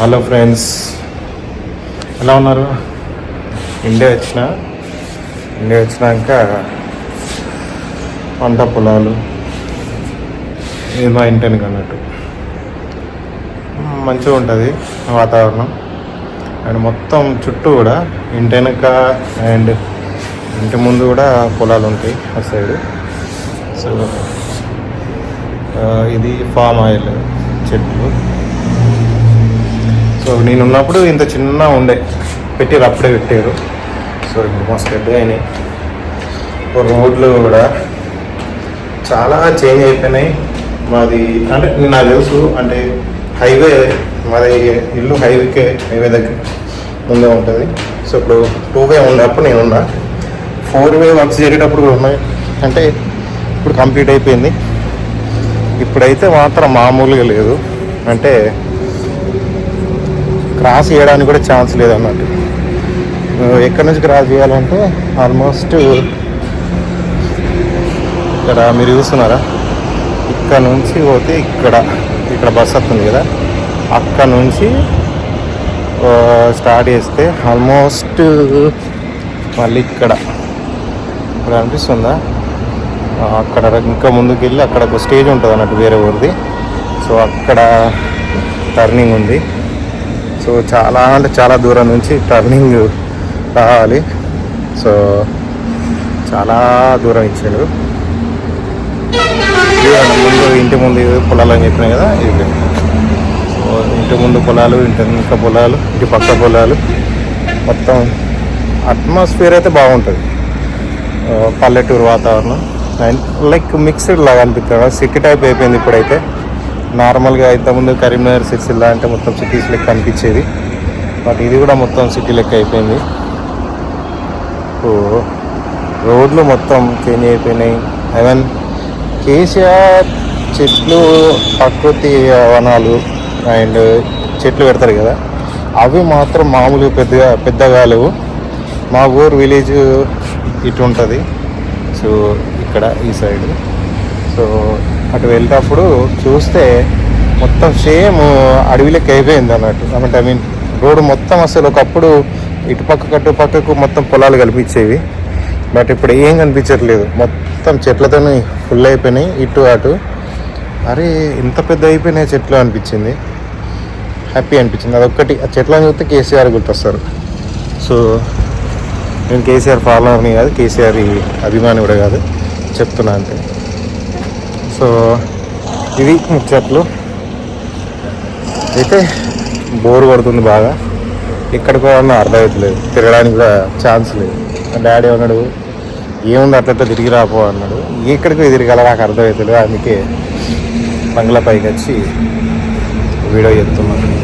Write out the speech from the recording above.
Hello friends ఎలా ఉన్నారు? India వచ్చిన? ఇండియా వచ్చినాక పంట పొలాలు ఇది మా అన్నట్టు. మంచిగా ఉంటుంది వాతావరణం. అండ్ మొత్తం చుట్టూ కూడా ఇంటెనక అండ్ ఇంటి ముందు కూడా పొలాలు ఉంటాయి ఆ సైడ్. సో ఇది ఫామ్ ఆయిల్ చెట్లు. సో నేను ఉన్నప్పుడు ఇంత చిన్న ఉండే. పెట్టారు అప్పుడే పెట్టారు. సో ఇప్పుడు మస్తు అయినాయి. ఓ రోడ్లు కూడా చాలా చేంజ్ అయిపోయినాయి. మాది అంటే నాకు తెలుసు అంటే హైవే మాది ఇల్లు హైవేకే హైవే దగ్గర ముందే ఉంటుంది. సో ఇప్పుడు టూ వే ఉన్నప్పుడు నేను ఉన్నా. ఫోర్ వే వర్క్స్ జరిగేటప్పుడు కూడా ఉన్నాయి. అంటే ఇప్పుడు కంప్లీట్ అయిపోయింది. ఇప్పుడైతే మాత్రం మామూలుగా లేదు. అంటే క్రాస్ చేయడానికి కూడా ఛాన్స్ లేదన్నట్టు ఎక్కడి నుంచి క్రాస్ చేయాలంటే ఆల్మోస్ట్ ఇక్కడ మీరు చూస్తున్నారా? ఇక్కడ నుంచి పోతే ఇక్కడ ఇక్కడ బస్ వస్తుంది కదా అక్కడ నుంచి స్టార్ట్ చేస్తే ఆల్మోస్ట్ మళ్ళీ ఇక్కడ. ఇక్కడ అనిపిస్తుందా? అక్కడ ఇంకా ముందుకు వెళ్ళి అక్కడ ఒక స్టేజ్ ఉంటుంది అన్నట్టు వేరే ఊరిది. సో అక్కడ టర్నింగ్ ఉంది. సో చాలా అంటే చాలా దూరం నుంచి టర్నింగ్ రావాలి. సో చాలా దూరం ఇచ్చాడు ముందు ఇంటి ముందు పొలాలు అని చెప్పినాయి కదా ఇది సో ఇంటి ముందు పొలాలు ఇంటి వెనుక పొలాలు ఇంటి పక్క పొలాలు. మొత్తం అట్మాస్ఫియర్ అయితే బాగుంటుంది. పల్లెటూరు వాతావరణం. అండ్ లైక్ మిక్స్డ్ లాగా అనిపిస్తుంది సిటీ టైప్ అయిపోయింది ఇప్పుడైతే. నార్మల్గా ఇంతకుముందు కరీంనగర్ సిరిసిల్ల అంటే మొత్తం సిటీస్ లెక్క అనిపించేది. బట్ ఇది కూడా మొత్తం సిటీ లెక్క అయిపోయింది. సో రోడ్లు మొత్తం చేంజ్ అయిపోయినాయి. ఐవెన్ కేసీఆర్ చెట్లు ప్రకృతి వనాలు అండ్ చెట్లు పెడతారు కదా అవి మాత్రం మామూలుగా పెద్దగా పెద్దగా లేవు. మా ఊరు విలేజ్ ఇటు ఉంటుంది. సో ఇక్కడ ఈ సైడ్. సో అటు వెళ్ళేటప్పుడు చూస్తే మొత్తం సేమ్ అడవిలోకి అయిపోయింది అన్నట్టు. అంటే ఐ మీన్ రోడ్డు మొత్తం అసలు ఒకప్పుడు ఇటుపక్క పక్కకు అటు పక్కకు మొత్తం పొలాలు కనిపించేవి. బట్ ఇప్పుడు ఏం కనిపించట్లేదు. మొత్తం చెట్లతో ఫుల్ అయిపోయినాయి ఇటు అటు. అరే ఇంత పెద్ద అయిపోయినాయి చెట్లు అనిపించింది. హ్యాపీ అనిపించింది. అదొక్కటి. ఆ చెట్లను చూస్తే కేసీఆర్ గుర్తొస్తారు. సో నేను కేసీఆర్ ఫాలోవర్ని కాదు కేసీఆర్ అభిమాని కూడా కాదు. చెప్తున్నా అంతే. సో ఇది ముచ్చట్లు. అయితే బోర్ కొడుతుంది బాగా. ఎక్కడికి పోవాలన్నా అర్థమవుతలేదు తిరగడానికి కూడా ఛాన్స్ లేదు. డాడీ అన్నాడు ఏముంది అట్లా తిరిగి రాపో అన్నాడు. ఎక్కడికి తిరగాల నాకు అర్థమవుతుంది అందుకే బంగ్లా పైకి వచ్చి వీడియో చెప్తున్నాను